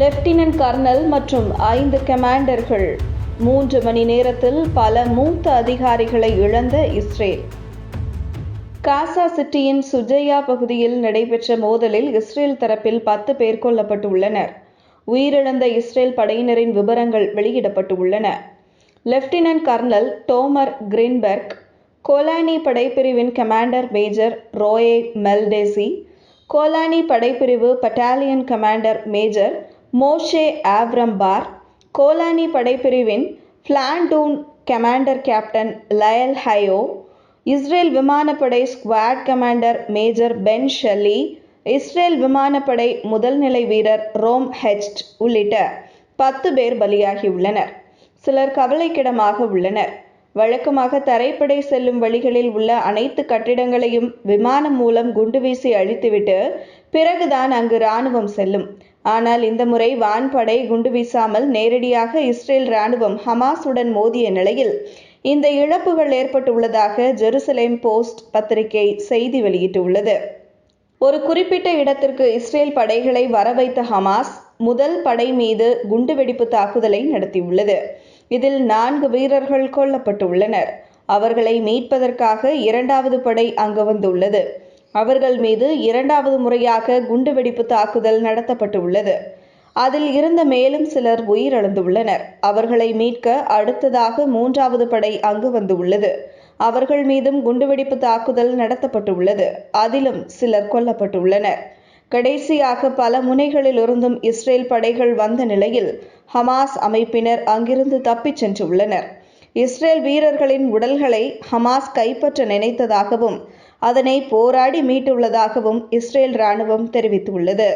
Lieutenant colonel மற்றும் ஐந்து கமாண்டர்கள். மூன்று மணி நேரத்தில் பல மூத்த அதிகாரிகளை இழந்த இஸ்ரேல். காசா சிட்டியின் சுஜையா பகுதியில் நடைபெற்ற மோதலில் இஸ்ரேல் தரப்பில் பத்து பேர் கொல்லப்பட்டுள்ளனர். உயிரிழந்த இஸ்ரேல் படையினரின் விவரங்கள் வெளியிடப்பட்டுள்ளன. Lieutenant colonel Tomer Greenberg Golani படைப்பிரிவின் commander major ரோயே மெல்டேசி Golani படைப்பிரிவு battalion commander major Moshe ஆவ்ரம்பார் Golani படைப்பிரிவின் பிளாண்டூன் கமாண்டர் கேப்டன் லயல் ஹயோ இஸ்ரேல் விமானப்படை squad commander major Ben Shelly Israel விமானப்படை முதல் நிலை வீரர் ரோம் ஹெச்ட் உள்ளிட்ட பத்து பேர் பலியாகியுள்ளனர் சிலர் கவலைக்கிடமாக உள்ளனர். வழக்கமாக தரைப்படை செல்லும் வழிகளில் உள்ள அனைத்து கட்டிடங்களையும் விமானம் மூலம் குண்டு வீசி அழித்துவிட்டு பிறகுதான் அங்கு ராணுவம் செல்லும். ஆனால் இந்த முறை வான்படை குண்டு வீசாமல் நேரடியாக இஸ்ரேல் ராணுவம் ஹமாஸுடன் மோதிய நிலையில் இந்த இழப்புகள் ஏற்பட்டுள்ளதாக ஜெருசலேம் போஸ்ட் பத்திரிகை செய்தி வெளியிட்டுள்ளது. ஒரு குறிப்பிட்ட இடத்திற்கு இஸ்ரேல் படைகளை வரவைத்த ஹமாஸ் முதல் படை மீது குண்டுவெடிப்பு தாக்குதலை நடத்தியுள்ளது. இதில் நான்கு வீரர்கள் கொல்லப்பட்டுள்ளனர். அவர்களை மீட்பதற்காக இரண்டாவது படை அங்கு வந்துள்ளது. அவர்கள் மீது இரண்டாவது முறையாக குண்டுவெடிப்பு தாக்குதல் நடத்தப்பட்டுள்ளது. அதில் இருந்த மேலும் சிலர் உயிரிழந்துள்ளனர். அவர்களை மீட்க அடுத்ததாக மூன்றாவது படை அங்கு வந்துள்ளது. அவர்கள் மீதும் குண்டுவெடிப்பு தாக்குதல் நடத்தப்பட்டுள்ளது. அதிலும் சிலர் கொல்லப்பட்டுள்ளனர். கடைசியாக பல முனைகளிலிருந்தும் இஸ்ரேல் படைகள் வந்த நிலையில் ஹமாஸ் அமைப்பினர் அங்கிருந்து தப்பிச் சென்றுள்ளனர். இஸ்ரேல் வீரர்களின் உடல்களை ஹமாஸ் கைப்பற்ற நினைத்ததாகவும் அதனை போராடி மீட்டுள்ளதாகவும் இஸ்ரேல் ராணுவம் தெரிவித்துள்ளது.